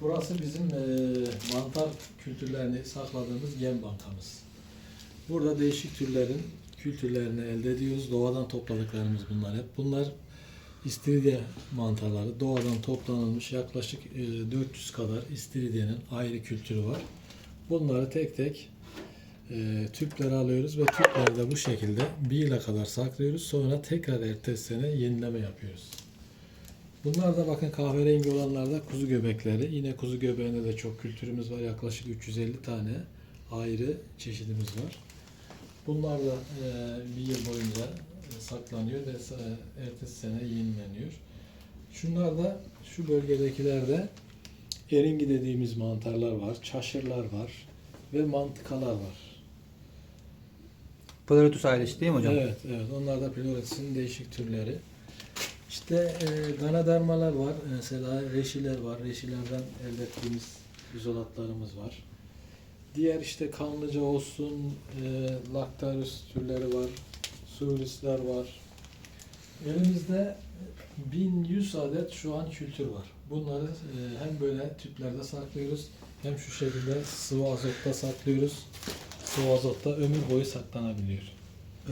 burası bizim e, mantar kültürlerini sakladığımız yem bankamız. Burada değişik türlerin kültürlerini elde ediyoruz. Doğadan topladıklarımız bunlar hep. Bunlar istiridye mantarları. Doğadan toplanılmış yaklaşık e, 400 kadar istiridyenin ayrı kültürü var. Bunları tek tek e, tüplere alıyoruz ve tüpleri de bu şekilde bir yıla kadar saklıyoruz. Sonra tekrar ertesi sene yenileme yapıyoruz. Bunlar da bakın kahverengi olanlarda kuzu göbekleri. Yine kuzu göbeğinde de çok kültürümüz var. Yaklaşık 350 tane ayrı çeşidimiz var. Bunlar da e, bir yıl boyunca e, saklanıyor ve e, ertesi sene yenileniyor. Şunlar da şu bölgedekilerde eringi dediğimiz mantarlar var, çaşırlar var ve mantıkalar var. Pleurotus ailesi değil mi hocam? Evet, evet. Onlar da Pleurotus'un değişik türleri. İşte e, ganadarmalar var. Mesela reşiler var. Reşilerden elde ettiğimiz izolatlarımız var. Diğer işte kanlıca olsun, e, Lactarius türleri var. Surisler var. Elimizde 1100 adet şu an kültür var. Bunları e, hem böyle tüplerde saklıyoruz hem şu şekilde sıvı azotta saklıyoruz. Sıvı azotta ömür boyu saklanabiliyor.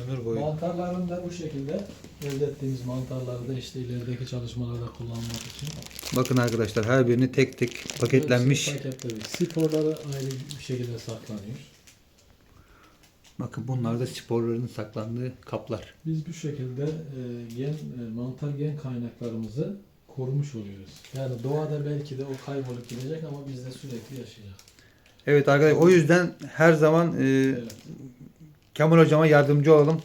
Ömür boyu. Mantarların da bu şekilde elde ettiğimiz mantarları da işte ilerideki çalışmalarda kullanmak için Bakın arkadaşlar her birini tek tek paketlenmiş. hepsini paketledik. Sporları ayrı bir şekilde saklanıyor. Bakın bunlar da sporların saklandığı kaplar. Biz bu şekilde e, gen e, mantar gen kaynaklarımızı korumuş oluyoruz. Yani doğada belki de o kaybolup gidecek ama bizde sürekli yaşayacak. Evet arkadaşlar o yüzden her zaman e, Evet. Kemal hocama yardımcı olalım.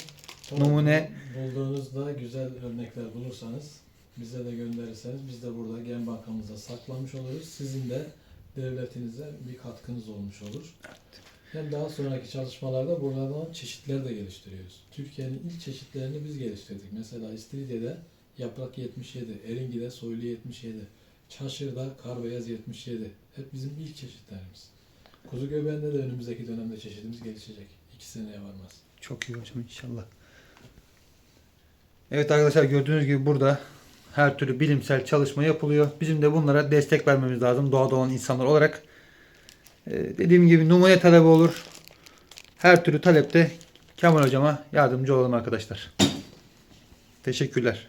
Tamam. Numune- Bulduğunuzda güzel örnekler bulursanız bize de gönderirseniz biz de burada gen bankamızda saklamış oluruz. Sizin de devletinize bir katkınız olmuş olur. Hem daha sonraki çalışmalarda buradan çeşitler de geliştiriyoruz. Türkiye'nin ilk çeşitlerini biz geliştirdik. Mesela İstiridye'de yaprak 77, Eringi'de soylu 77, Çaşır'da kar beyaz 77. Hep bizim ilk çeşitlerimiz. Kuzu göbeğinde de önümüzdeki dönemde çeşidimiz gelişecek. İki seneye varmaz. Çok iyi hocam inşallah. Evet arkadaşlar gördüğünüz gibi burada her türlü bilimsel çalışma yapılıyor. Bizim de bunlara destek vermemiz lazım doğada olan insanlar olarak. Ee, dediğim gibi numune talebi olur. Her türlü talepte Kemal hocama yardımcı olalım arkadaşlar. Teşekkürler.